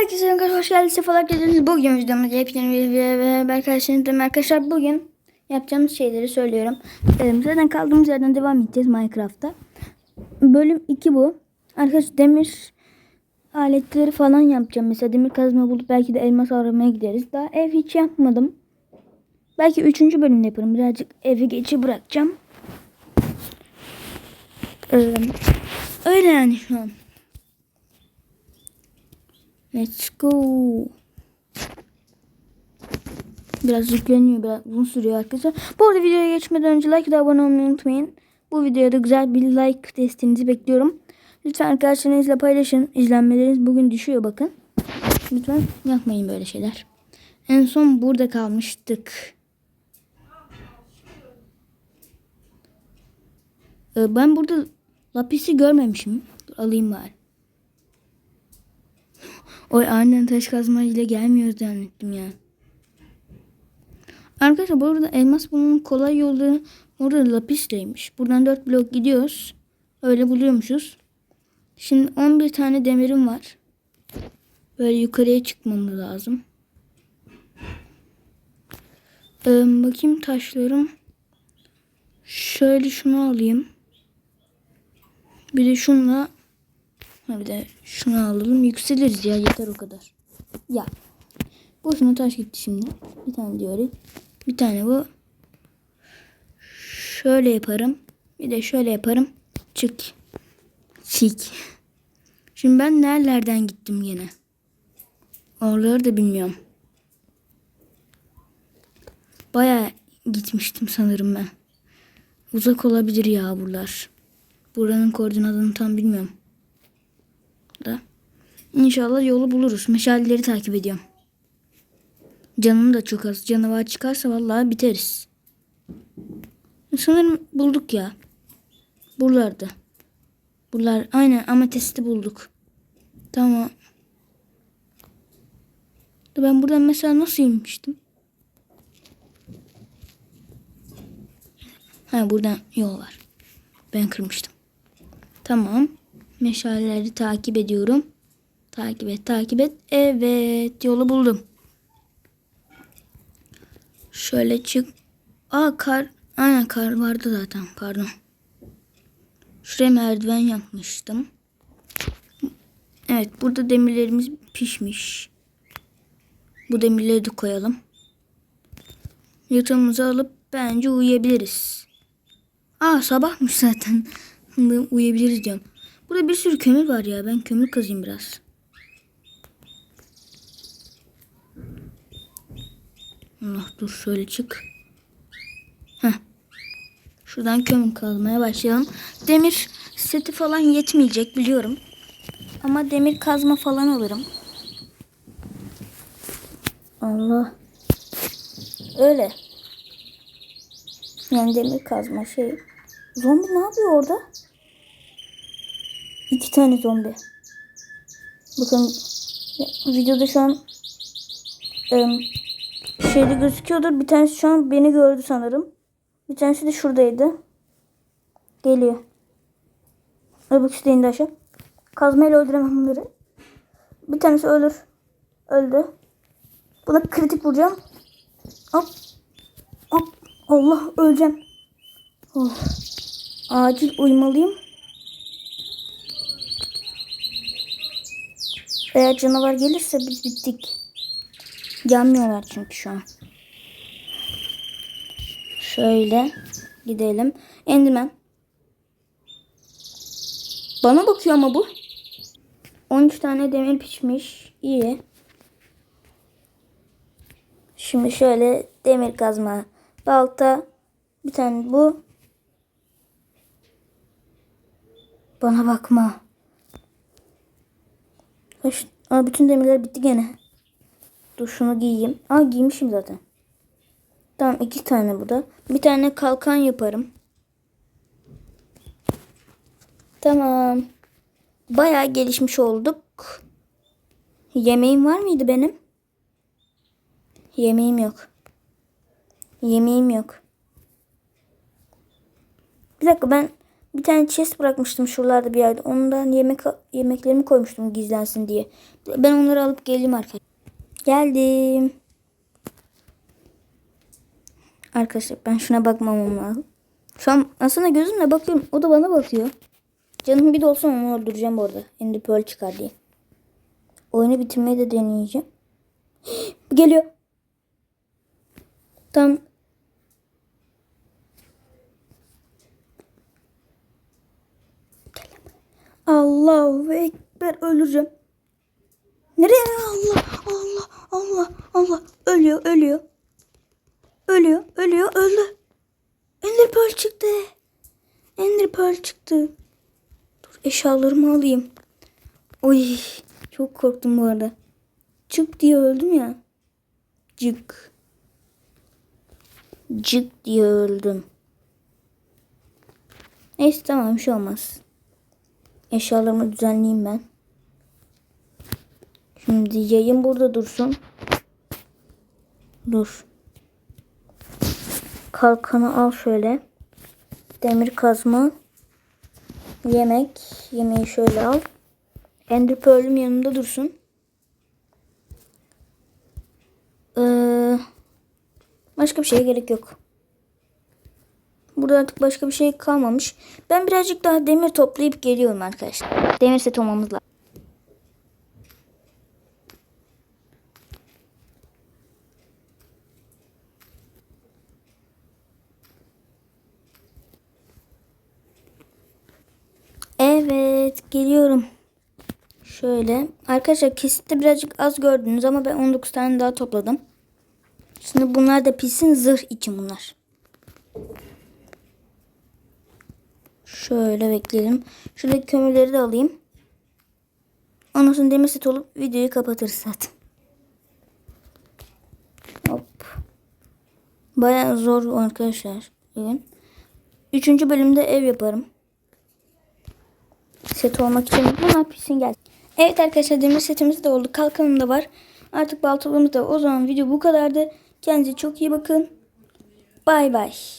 Herkese arkadaşlar hoş geldiniz. Sefalar getirdiniz. Bugün videomuzda video ve karşınızdayım arkadaşlar. Bugün yapacağımız şeyleri söylüyorum. Ee, zaten kaldığımız yerden devam edeceğiz Minecraft'ta. Bölüm 2 bu. Arkadaşlar demir aletleri falan yapacağım. Mesela demir kazma bulup belki de elmas aramaya gideriz. Daha ev hiç yapmadım. Belki 3. bölümde yaparım. Birazcık evi geçi bırakacağım. Ee, öyle yani şu an. Let's go. Biraz yükleniyor. Biraz uzun sürüyor arkadaşlar. Bu arada videoya geçmeden önce like ve abone olmayı unutmayın. Bu videoya da güzel bir like desteğinizi bekliyorum. Lütfen arkadaşlarınızla paylaşın. İzlenmeleriniz bugün düşüyor bakın. Lütfen yapmayın böyle şeyler. En son burada kalmıştık. Ee, ben burada lapisi görmemişim. Dur, alayım bari. Oy aniden taş kazma ile gelmiyor zannettim ya. Arkadaşlar bu arada elmas bulmanın kolay yolu orada lapisleymiş. Buradan 4 blok gidiyoruz. Öyle buluyormuşuz. Şimdi 11 tane demirim var. Böyle yukarıya çıkmamız lazım. Ee, bakayım taşlarım. Şöyle şunu alayım. Bir de şunla Bir de şunu alalım. Yükseliriz ya yeter o kadar. Ya. Boşuna taş gitti şimdi. Bir tane diyoruz. Bir tane bu. Şöyle yaparım. Bir de şöyle yaparım. Çık. Çık. Şimdi ben nerelerden gittim yine? Oraları da bilmiyorum. Baya gitmiştim sanırım ben. Uzak olabilir ya buralar. Buranın koordinatını tam bilmiyorum. İnşallah yolu buluruz. Meşaleleri takip ediyorum. Canım da çok az. Canavar çıkarsa vallahi biteriz. Sanırım bulduk ya. Buralarda. Buralar aynen ametesti bulduk. Tamam. Ben buradan mesela nasıl inmiştim? Ha buradan yol var. Ben kırmıştım. Tamam. Meşaleleri takip ediyorum. Takip et, takip et. Evet, yolu buldum. Şöyle çık. Aa kar. Aynen kar vardı zaten. Pardon. Şuraya merdiven yapmıştım. Evet, burada demirlerimiz pişmiş. Bu demirleri de koyalım. Yatağımızı alıp bence uyuyabiliriz. Aa sabahmış zaten. uyuyabiliriz diyorum. Burada bir sürü kömür var ya. Ben kömür kazayım biraz. Allah dur şöyle çık. Heh. Şuradan kömür kazmaya başlayalım. Demir seti falan yetmeyecek biliyorum. Ama demir kazma falan alırım. Allah. Öyle. Yani demir kazma şey. Zombi ne yapıyor orada? İki tane zombi. Bakın videoda şu an ıı, şeyde gözüküyordur. Bir tanesi şu an beni gördü sanırım. Bir tanesi de şuradaydı. Geliyor. Öbür kişi de indi aşağı. Kazmayla öldüremem bunları. Bir tanesi ölür. Öldü. Buna kritik vuracağım. Hop. Hop. Allah öleceğim. Oh. Acil uyumalıyım. Eğer canavar gelirse biz bittik. Yanmıyorlar çünkü şu an. Şöyle gidelim. Endimen. Bana bakıyor ama bu. 13 tane demir pişmiş. İyi. Şimdi şöyle demir kazma. Balta. Bir tane bu. Bana bakma. Kaç, aa, bütün demirler bitti gene. Dur şunu giyeyim. Aa giymişim zaten. Tamam iki tane bu da. Bir tane kalkan yaparım. Tamam. Bayağı gelişmiş olduk. Yemeğim var mıydı benim? Yemeğim yok. Yemeğim yok. Bir dakika ben Bir tane chest bırakmıştım şuralarda bir yerde. Ondan yemek yemeklerimi koymuştum gizlensin diye. Ben onları alıp geleyim arkadaşlar. Geldim. Arkadaşlar ben şuna bakmamam lazım. Şu an aslında gözümle bakıyorum. O da bana bakıyor. Canım bir de olsa onu öldüreceğim bu arada. Pearl çıkar diye. Oyunu bitirmeyi de deneyeceğim. Geliyor. Tam Allahu Ekber öleceğim. Nereye Allah Allah ölüyor ölüyor. Ölüyor ölüyor öldü. Ender Pearl çıktı. Ender Pearl çıktı. Dur eşyalarımı alayım. Oy çok korktum bu arada. Çık diye öldüm ya. Cık. Cık diye öldüm. Neyse tamam bir şey olmaz. Eşyalarımı düzenleyeyim ben. Şimdi yayın burada dursun. Dur. Kalkanı al şöyle. Demir kazma. Yemek. Yemeği şöyle al. Ender Pearl'üm yanımda dursun. Ee, başka bir şeye gerek yok. Burada artık başka bir şey kalmamış. Ben birazcık daha demir toplayıp geliyorum arkadaşlar. Demir set lazım. Evet geliyorum. Şöyle. Arkadaşlar kesitte birazcık az gördünüz ama ben 19 tane daha topladım. Şimdi bunlar da pişsin zırh için bunlar. Şöyle bekleyelim. Şuradaki kömürleri de alayım. Ondan sonra demir set olup videoyu kapatırız zaten. Hop. Baya zor arkadaşlar. Bugün. Üçüncü bölümde ev yaparım. Set olmak için bunlar pişsin gel. Evet arkadaşlar demir setimiz de oldu. Kalkanım da var. Artık baltalığımız da. O zaman video bu kadardı. Kendinize çok iyi bakın. Bay bay.